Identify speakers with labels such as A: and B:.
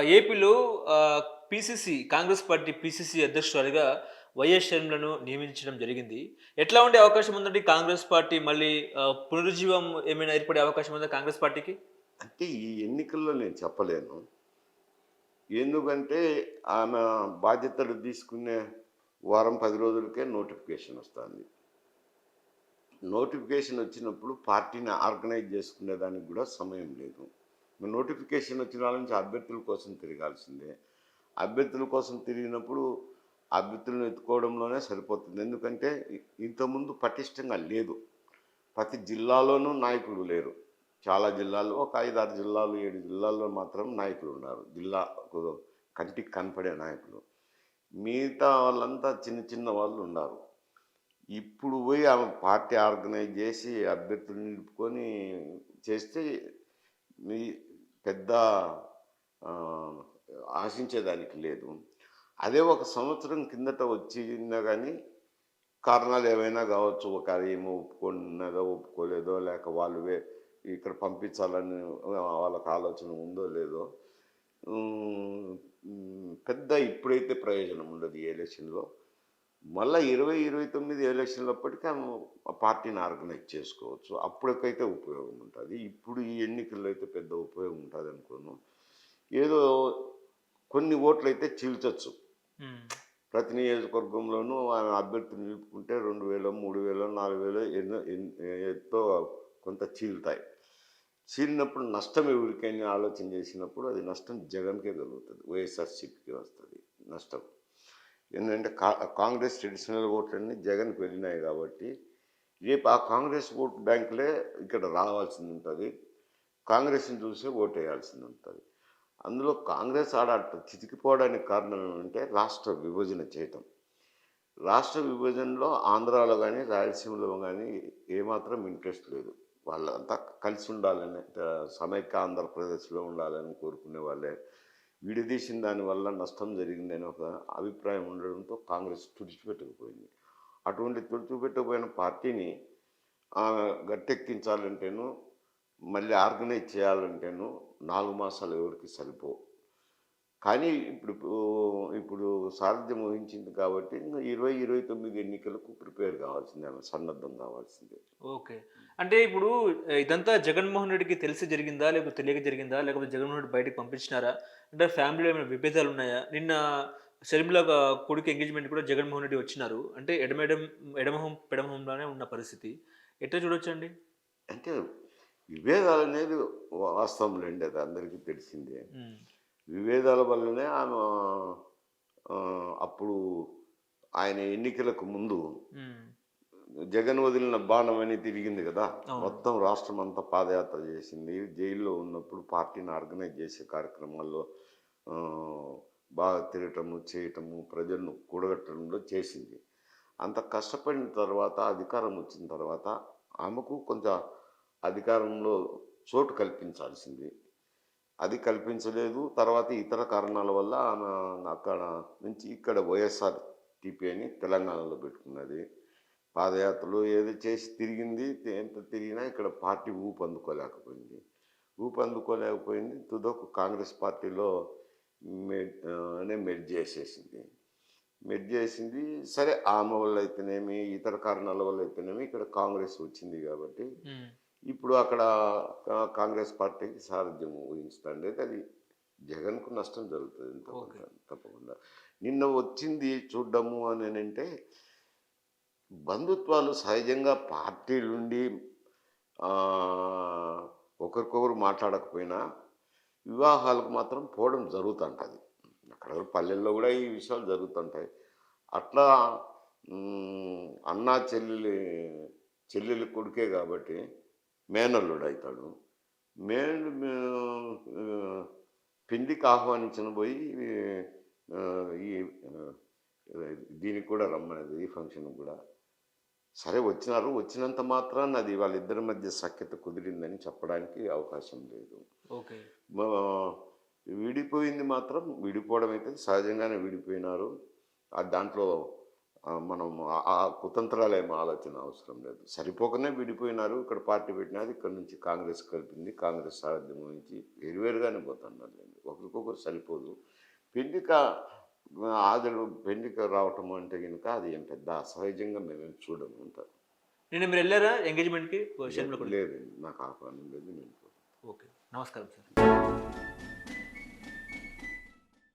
A: ఏపీలో PCC Congress party PCC అధ్యక్షురాలిగా YS షర్మిలను నియమించడం జరిగింది. ఎట్లా ఉండే అవకాశం ఉందండి కాంగ్రెస్ పార్టీ? మళ్ళీ పునరుజీవం పునరుజ్జీవం ఏమైనా ఏర్పడే అవకాశం ఉందా కాంగ్రెస్ పార్టీకి?
B: అంటే ఈ ఎన్నికల్లో నేను చెప్పలేను. ఎందుకంటే ఆమె బాధ్యతలు తీసుకునే వారం పది రోజులకే నోటిఫికేషన్ వస్తుంది. నోటిఫికేషన్ వచ్చినప్పుడు పార్టీని ఆర్గనైజ్ చేసుకునే దానికి కూడా సమయం లేదు. నోటిఫికేషన్ వచ్చిన వాళ్ళ నుంచి అభ్యర్థుల కోసం తిరగాల్సిందే. అభ్యర్థుల కోసం తిరిగినప్పుడు అభ్యర్థులను ఎత్తుకోవడంలోనే సరిపోతుంది. ఎందుకంటే ఇంతకుముందు పటిష్టంగా లేదు. ప్రతి జిల్లాలోనూ నాయకులు లేరు. చాలా జిల్లాల్లో ఒక ఐదు ఆరు జిల్లాలు ఏడు జిల్లాల్లో మాత్రం నాయకులు ఉన్నారు. జిల్లా కంటికి కనపడే నాయకులు. మిగతా వాళ్ళంతా చిన్న చిన్న వాళ్ళు ఉన్నారు. ఇప్పుడు పోయి ఆమె పార్టీ ఆర్గనైజ్ చేసి అభ్యర్థులు నిలుపుకొని చేస్తే మీ పెద్ద ఆశించేదానికి లేదు. అదే ఒక సంవత్సరం కిందట వచ్చినా కానీ కారణాలు ఏమైనా కావచ్చు ఒక ఏమో ఒప్పుకున్నదో ఒప్పుకోలేదో లేక వాళ్ళు ఇక్కడ పంపించాలని వాళ్ళకి ఆలోచన ఉందో లేదో పెద్ద ఇప్పుడైతే ప్రయోజనం ఉండదు ఈ ఎలక్షన్లో. మళ్ళీ ఇరవై ఇరవై తొమ్మిది ఎలక్షన్లప్పటికీ ఆమె పార్టీని ఆర్గనైజ్ చేసుకోవచ్చు. అప్పటికైతే ఉపయోగం ఉంటుంది. ఇప్పుడు ఈ ఎన్నికల్లో అయితే పెద్ద ఉపయోగం ఉంటుంది అనుకోను. ఏదో కొన్ని ఓట్లు అయితే చీల్చొచ్చు ప్రతి నియోజకవర్గంలోనూ ఆమె అభ్యర్థులు నిలుపుకుంటే రెండు వేలు మూడు వేలు నాలుగు వేలు ఎన్నో ఎన్- ఎంతో కొంత చీలుతాయి. చీలినప్పుడు నష్టం ఎవరికైనా ఆలోచన చేసినప్పుడు అది నష్టం జగన్కే కలుగుతుంది. వైఎస్ఆర్సీపీకి వస్తుంది నష్టం. ఎందుకంటే కా కాంగ్రెస్ ట్రెడిషనల్ ఓట్లన్నీ జగన్కి వెళ్ళినాయి కాబట్టి రేపు ఆ కాంగ్రెస్ ఓట్ బ్యాంకులే ఇక్కడ రావాల్సింది ఉంటుంది. కాంగ్రెస్ని చూసి ఓటు వేయాల్సింది ఉంటుంది. అందులో కాంగ్రెస్ ఆడ చితికిపోవడానికి కారణం ఏమంటే రాష్ట్ర విభజన చేయటం. రాష్ట్ర విభజనలో ఆంధ్రాలో కానీ రాయలసీమలో కానీ ఏమాత్రం ఇంట్రెస్ట్ లేదు. వాళ్ళంతా కలిసి ఉండాలని సమైక్య ఆంధ్రప్రదేశ్లో ఉండాలని కోరుకునే వాళ్ళే. విడదీసిన దానివల్ల నష్టం జరిగిందని ఒక అభిప్రాయం ఉండడంతో కాంగ్రెస్ తుడిచిపెట్టకపోయింది. అటువంటి తుడిచిపెట్టకపోయిన పార్టీని గట్టెక్కించాలంటేను మళ్ళీ ఆర్గనైజ్ చేయాలంటేను నాలుగు మాసాలు ఎవరికి సరిపో కానీ ఇప్పుడు ఇప్పుడు సారథ్యం వహించింది కాబట్టి ఇరవై ఇరవై తొమ్మిది ఎన్నికలకు ప్రిపేర్ కావాల్సిందే ఆమె సన్నద్ధం కావాల్సిందే.
A: ఓకే. అంటే ఇప్పుడు ఇదంతా జగన్మోహన్ రెడ్డికి తెలిసి జరిగిందా? లేకపోతే తెలియక జరిగిందా? లేకపోతే జగన్మోహన్ రెడ్డి బయటకు పంపించినారా? అంటే ఫ్యామిలీలో ఏమైనా విభేదాలు ఉన్నాయా? నిన్న షర్మిల గా- కొడుకు ఎంగేజ్మెంట్ కూడా జగన్మోహన్ రెడ్డి వచ్చినారు. అంటే ఎడమెడం ఎడమహం పెడమహంలోనే ఉన్న పరిస్థితి. ఎట్లా చూడొచ్చండి?
B: అంటే విభేదాలు అనేది వాస్తవం లేండి అది అందరికీ తెలిసిందే. విభేదాల వల్లనే ఆమె అప్పుడు ఆయన ఎన్నికలకు ముందు జగన్ వదిలిన బాణం అని తిరిగింది కదా. మొత్తం రాష్ట్రం అంతా పాదయాత్ర చేసింది. జైల్లో ఉన్నప్పుడు పార్టీని ఆర్గనైజ్ చేసే కార్యక్రమాల్లో బాగా తిరగటము చేయటము ప్రజలను కూడగట్టడంలో చేసింది. అంత కష్టపడిన తర్వాత అధికారం వచ్చిన తర్వాత ఆమెకు కొంత అధికారంలో చోటు కల్పించాల్సింది. అది కల్పించలేదు. తర్వాత ఇతర కారణాల వల్ల ఆమె అక్కడ నుంచి ఇక్కడ వైఎస్ఆర్ టీపీ అని తెలంగాణలో పెట్టుకున్నది. పాదయాత్రలు ఏదో చేసి తిరిగింది ఎంత తిరిగినా ఇక్కడ పార్టీ ఊపు అందుకోలేకపోయింది ఊపు అందుకోలేకపోయింది తుదకు కాంగ్రెస్ పార్టీలో మెడ్ అనే మెడ్ చేసేసింది. మెడ్ చేసింది. సరే ఆమె వల్ల అయితేనేమి ఇతర కారణాల వల్ల అయితేనేమి ఇక్కడ కాంగ్రెస్ వచ్చింది కాబట్టి ఇప్పుడు అక్కడ కాంగ్రెస్ పార్టీకి సారథ్యం ఊహించండి అది జగన్కు నష్టం జరుగుతుంది తప్పకుండా. తప్పకుండా. నిన్న వచ్చింది చూడ్డము అని అంటే బంధుత్వాలు సహజంగా పార్టీలుండి ఒకరికొకరు మాట్లాడకపోయినా వివాహాలకు మాత్రం పోవడం జరుగుతుంటుంది. అక్కడ పల్లెల్లో కూడా ఈ విషయాలు జరుగుతుంటాయి. అట్లా అన్నా చెల్లెలి చెల్లెలి కొడుకే కాబట్టి మేనల్లుడు అవుతాడు మేన ఆ, పెళ్ళికి ఆహ్వానించిన పోయి ఈ దీనికి కూడా రమ్మనేది ఈ ఫంక్షన్ కూడా. సరే వచ్చినారు. వచ్చినంత మాత్రాన అది వాళ్ళిద్దరి మధ్య సఖ్యత కుదిరిందని చెప్పడానికి అవకాశం లేదు. విడిపోయింది మాత్రం విడిపోవడం అయితే సహజంగానే విడిపోయినారు. ఆ దాంట్లో మనం ఆ- కుతంత్రాలు ఆలోచన అవసరం లేదు. సరిపోకనే విడిపోయినారు ఇక్కడ పార్టీ పెట్టినది ఇక్కడ నుంచి కాంగ్రెస్ కలిపింది కాంగ్రెస్ సారథ్యం నుంచి వేరువేరుగానే పోతున్నారు. ఒకరికొకరు సరిపోదు. పెళ్ళిక ఆదరు పెళ్ళిక రావటం అంటే కనుక అది ఏం పెద్ద అసహజంగా మేమేం చూడము అంత.
A: నిన్న మీరు వెళ్ళారా ఎంగేజ్మెంట్కి? షర్మిల కొడుకు.
B: లేదు నాకు ఆహ్వానం లేదు నేను.
A: ఓకే నమస్కారం సార్.